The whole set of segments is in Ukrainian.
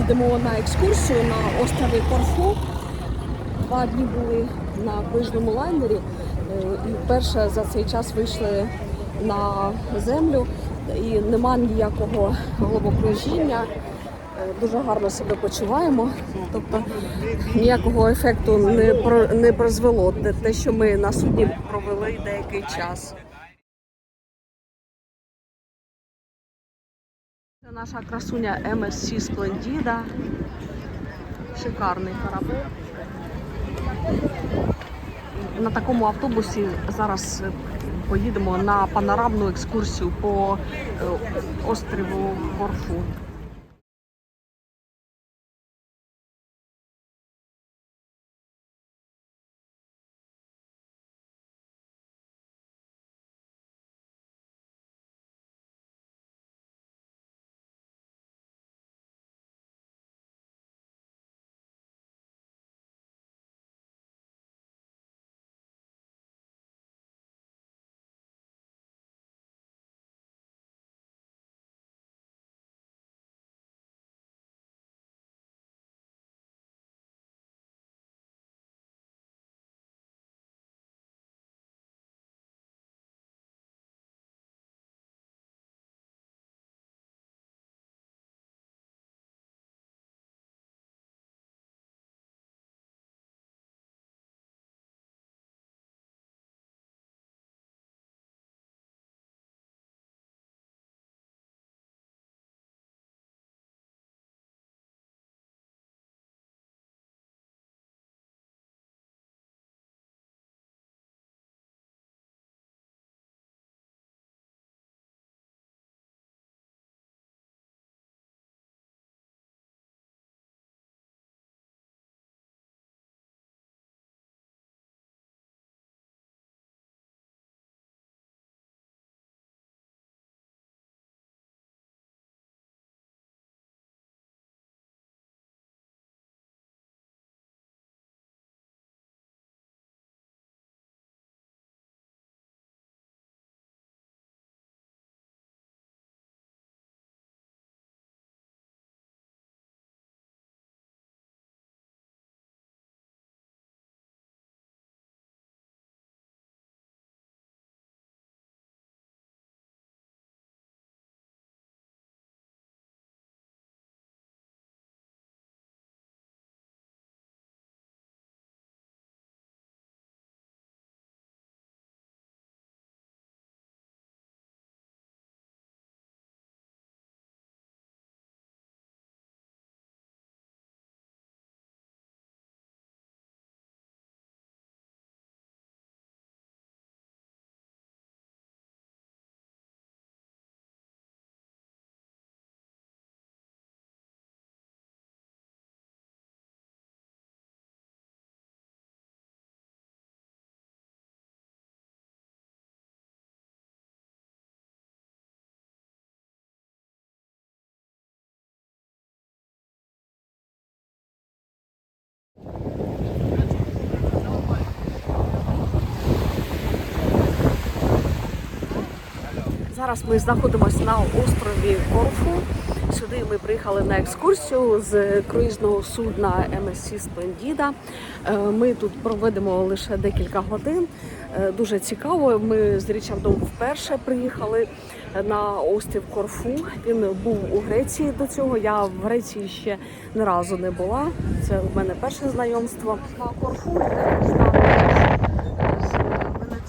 йдемо на екскурсію на острові Корфу. Два дні були на книжному лайнері е, і вперше за цей час вийшли на землю і нема ніякого головокружіння. Е, Дуже гарно себе почуваємо. Тобто ніякого ефекту не не призвело те- що ми на судні провели деякий час. Наша красуня MSC Splendida. Шикарний корабель. На такому автобусі зараз поїдемо на панорамну екскурсію по е, острову Корфу. Зараз ми знаходимося на острові Корфу. Сюди ми приїхали на екскурсію з круїзного судна MSC Splendida. Е, Ми тут проведемо лише декілька годин. Е, Дуже цікаво. Ми з Річардом вперше приїхали на острів Корфу. Він був у Греції до цього. Я в Греції ще ні разу не була. Це у мене перше знайомство. На Корфу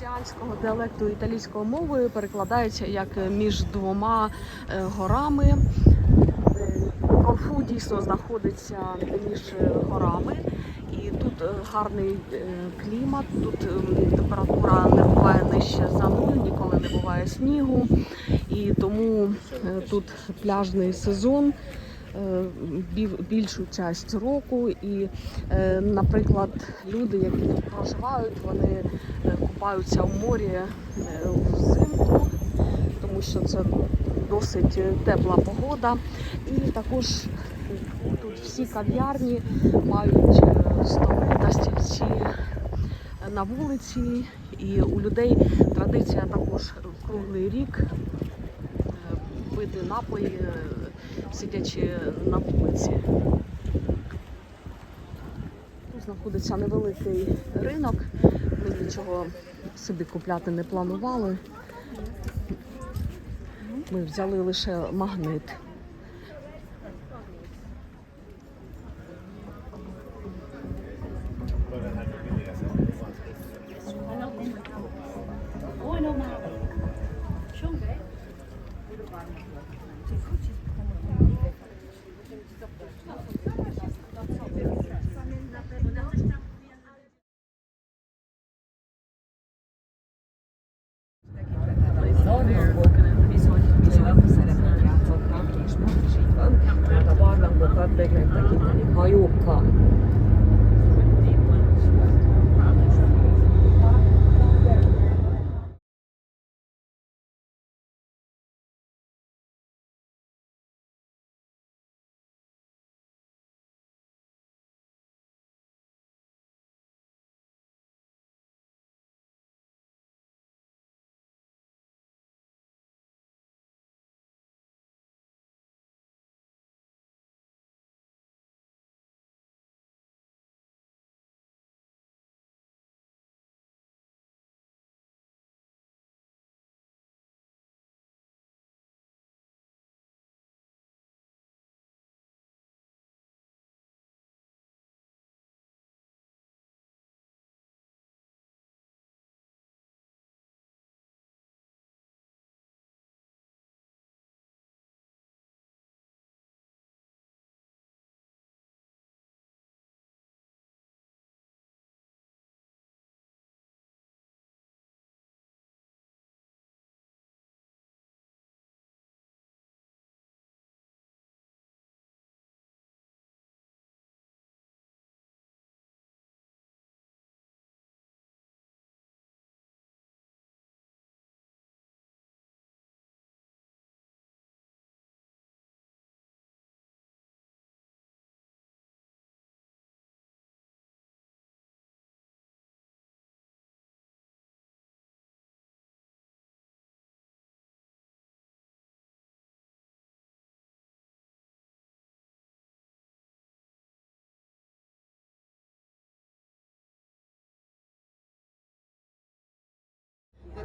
венеціанського діалекту італійською мовою перекладається як між двома е, горами. Е, Корфу дійсно знаходиться між е, горами, і тут е, гарний е, клімат, тут ем, температура не буває нижче за нуль, ніколи не буває снігу, і тому е, тут пляжний сезон. е, Більшу часть року, і, е, наприклад, люди, які тут проживають, вони е, купаються в морі е, взимку, тому що це досить тепла погода. І також тут всі кав'ярні мають е, столи та стільці е, на вулиці, і у людей традиція також круглий рік пити напої сидячи на вулиці. Знаходиться невеликий ринок. Ми нічого собі купляти не планували. Ми взяли лише магнит.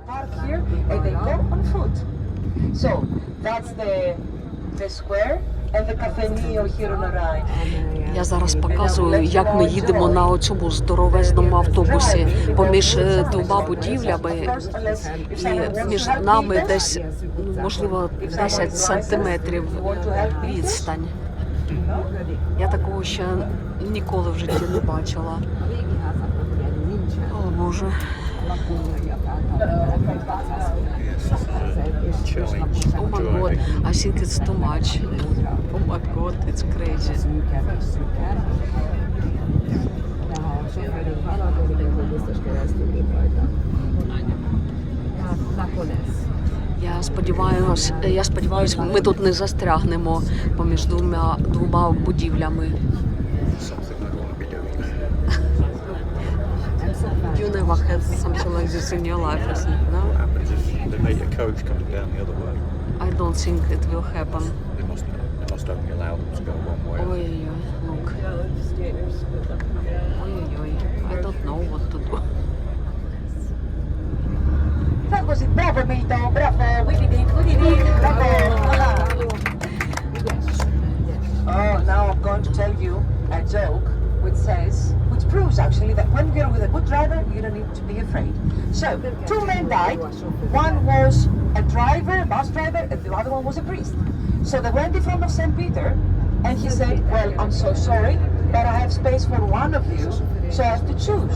Park here and they go on foot. So that's the the square. Я зараз показую, як ми їдемо на цьому здоровезному автобусі поміж е, двома будівлями, і між нами десь ну, можливо 10 сантиметрів відстань. Я такого ще ніколи в житті не бачила. О Боже. Oh my god, I think it's too much. Oh my god, it's crazy. Я сподіваюсь, я сподіваюся, ми тут не застрягнемо поміж двома двома будівлями. Everyone has something like this in your life, isn't it? No? What happens if they meet a coach coming down the other way? I don't think it will happen. They must, they must only allow them to go one way. Oi, oi, look. Oi, oi, I don't know what to do. That was it, bravo, Mito, bravo. We did it, we did it. Bravo. Oh, now I'm going to tell you a joke which says proves actually that when you're with a good driver, you don't need to be afraid. So, two men died. One was a driver, a bus driver, and the other one was a priest. So they went in front of St. Peter, and he said, Well, I'm so sorry, but I have space for one of you, so I have to choose.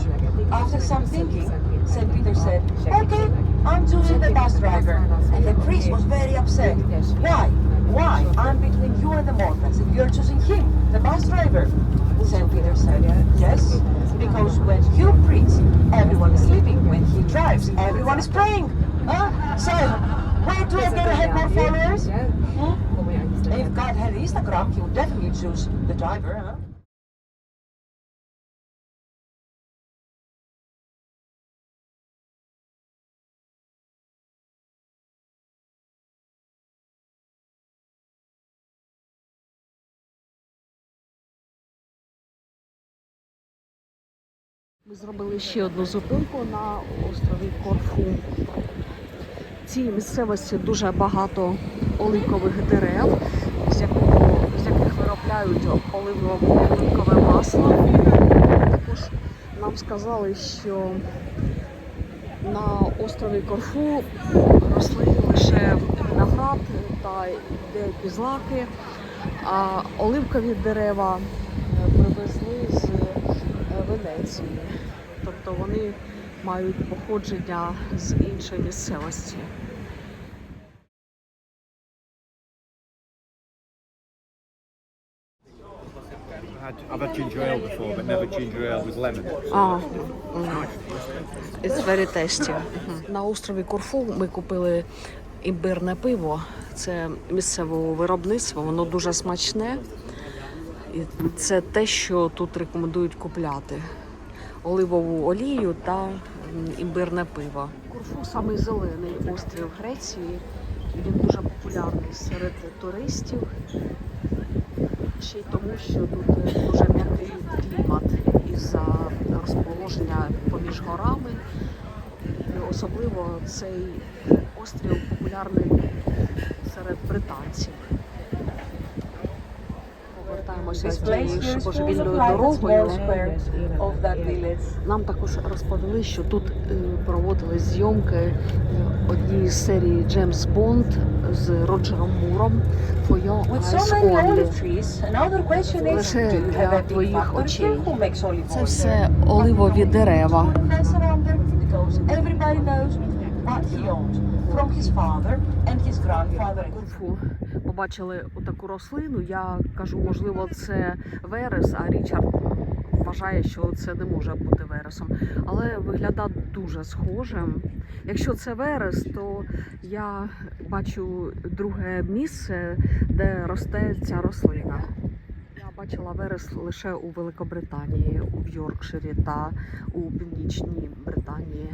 After some thinking, St. Peter said, Okay, I'm choosing the bus driver. And the priest was very upset. Why? Why? I'm between you and the mortals, and you're choosing him, the bus driver. St. Peter said, Yes, because when you preach, everyone is sleeping. When he drives, everyone is praying. Huh? So, where do I get to have more followers? Hmm? If God had Instagram, he would definitely choose the driver. Huh? Ми зробили ще одну зупинку на острові Корфу. В цій місцевості дуже багато оливкових дерев, з, якого, з яких виробляють оливкове, масло. Також нам сказали, що на острові Корфу росли лише виноград та деякі злаки, а оливкові дерева привезли з Венеції. Тобто вони мають походження з іншої місцевості. I've had ginger ale before, but never ginger ale with lemon. А, It's very tasty. На острові Корфу ми купили імбирне пиво. Це місцевого виробництва, воно дуже смачне. І це те, що тут рекомендують купляти. Оливову олію та імбирне пиво. Корфу самий зелений острів Греції. Він дуже популярний серед туристів. Ще й тому, що тут дуже м'який клімат із-за розположення поміж горами. Особливо цей острів популярний серед британців. Божевільною дорогою. Нам також розповіли, що тут е, проводили зйомки е, однієї з серії Джеймс Бонд з Роджером Муром Лише для твоїх очей. Це все оливові дерева. Fence around them because everybody knows what he owned from his father and his grandfather. Корфу побачили отаку рослину. Я кажу, можливо, це верес, а Річард вважає, що це не може бути вересом. Але виглядає дуже схожим. Якщо це верес, то я бачу друге місце, де росте ця рослина. Я бачила верес лише у Великобританії, у Йоркширі та у Північній Британії.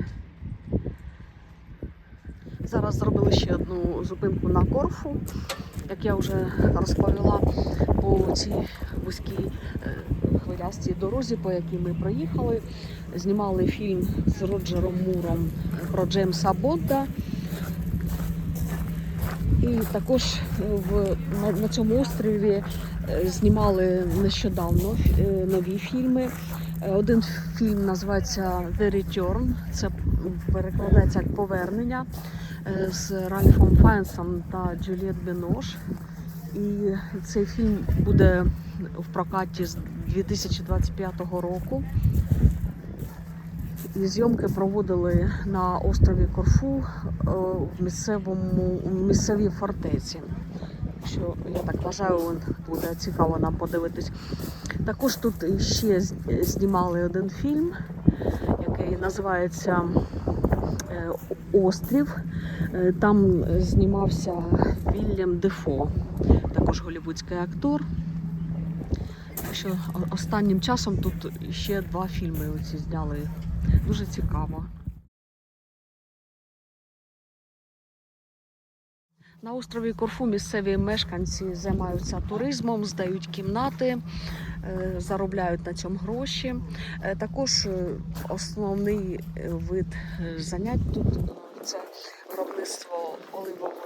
Зараз зробили ще одну зупинку на Корфу. Як я вже розповіла, по цій вузькій е, хвилястій дорозі, по якій ми проїхали, знімали фільм з Роджером Муром про Джеймса Бонда. І також е, в, на, на цьому острові е, знімали нещодавно нові фільми. Е, Один фільм називається The Return, це перекладається як повернення е, з Ральфом Файнсом та Джуліет Бінош. І цей фільм буде в прокаті з 2025 року. І зйомки проводили на острові Корфу е, в місцевому в місцевій фортеці. Що я так вважаю, буде цікаво нам подивитись. Також тут ще знімали один фільм, який називається е, Острів. Е, Там знімався Вільям Дефо, також голівудський актор. Так що останнім часом тут ще два фільми оці зняли. Дуже цікаво. На острові Корфу місцеві мешканці займаються туризмом, здають кімнати, е, заробляють на цьому гроші. Е, Також е, основний вид занять тут це виробництво оливової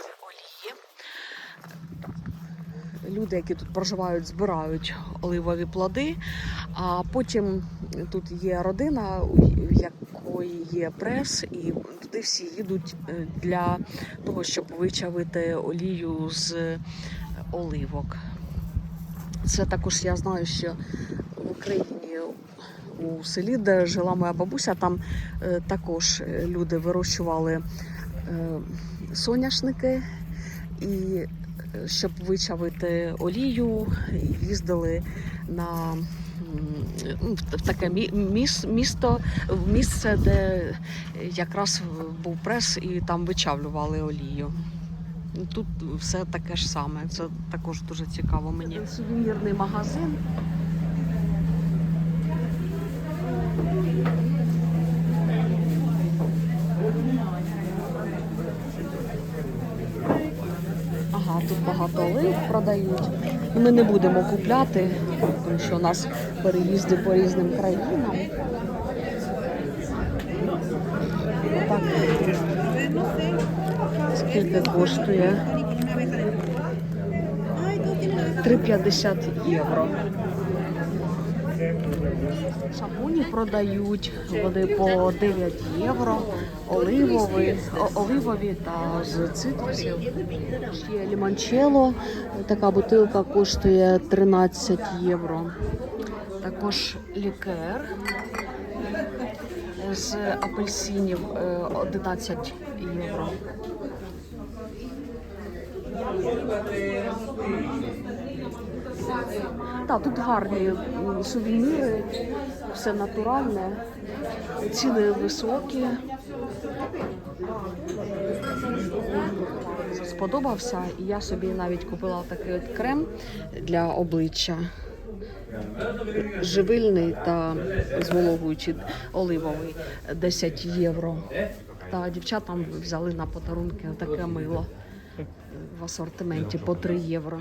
Люди, які тут проживають, збирають оливові плоди. А потім тут є родина, у якої є прес, і туди всі їдуть е, для того, щоб вичавити олію з оливок. Це також я знаю, що в Україні у селі, де жила моя бабуся, там е, також е, люди вирощували е, соняшники і е, щоб вичавити олію, їздили на ну, таке мі- місто, місце, де якраз був прес, і там вичавлювали олію. Тут все таке ж саме. Це також дуже цікаво мені. Сувенірний магазин. продають. Ми не будемо купляти, тому що у нас переїзди по різним країнам. Отак. Скільки коштує? 3,50 євро. Шампуні продають води по 9 євро, оливові, оливові та з цитрусів. Ще лімончело, така бутилка коштує 13 євро. Також лікер з апельсинів е, 11 євро. Так, тут гарні сувеніри, все натуральне, ціни високі. Сподобався, і я собі навіть купила такий от крем для обличчя. Живильний та звологуючий оливовий 10 євро. Та дівчатам взяли на подарунки таке мило в асортименті по 3 євро.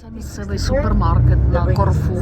Це місцевий супермаркет The на rings Корфу.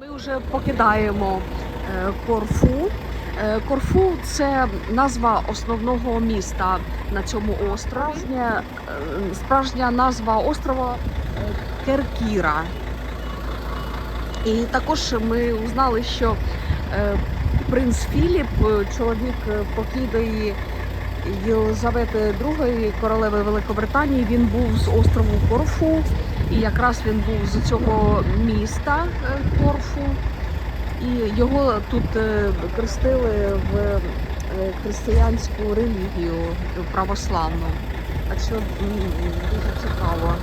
Ми вже покидаємо е, Корфу. Е, Корфу це назва основного міста на цьому острові. Справжня, е, справжня назва острова Керкіра. І також ми узнали, що принц Філіп, чоловік покійної Єлизавети II, королеви Великобританії, він був з острову Корфу. І якраз він був з цього міста е, Корфу. І його тут е, крестили в е, християнську релігію православну. Так що дуже цікаво.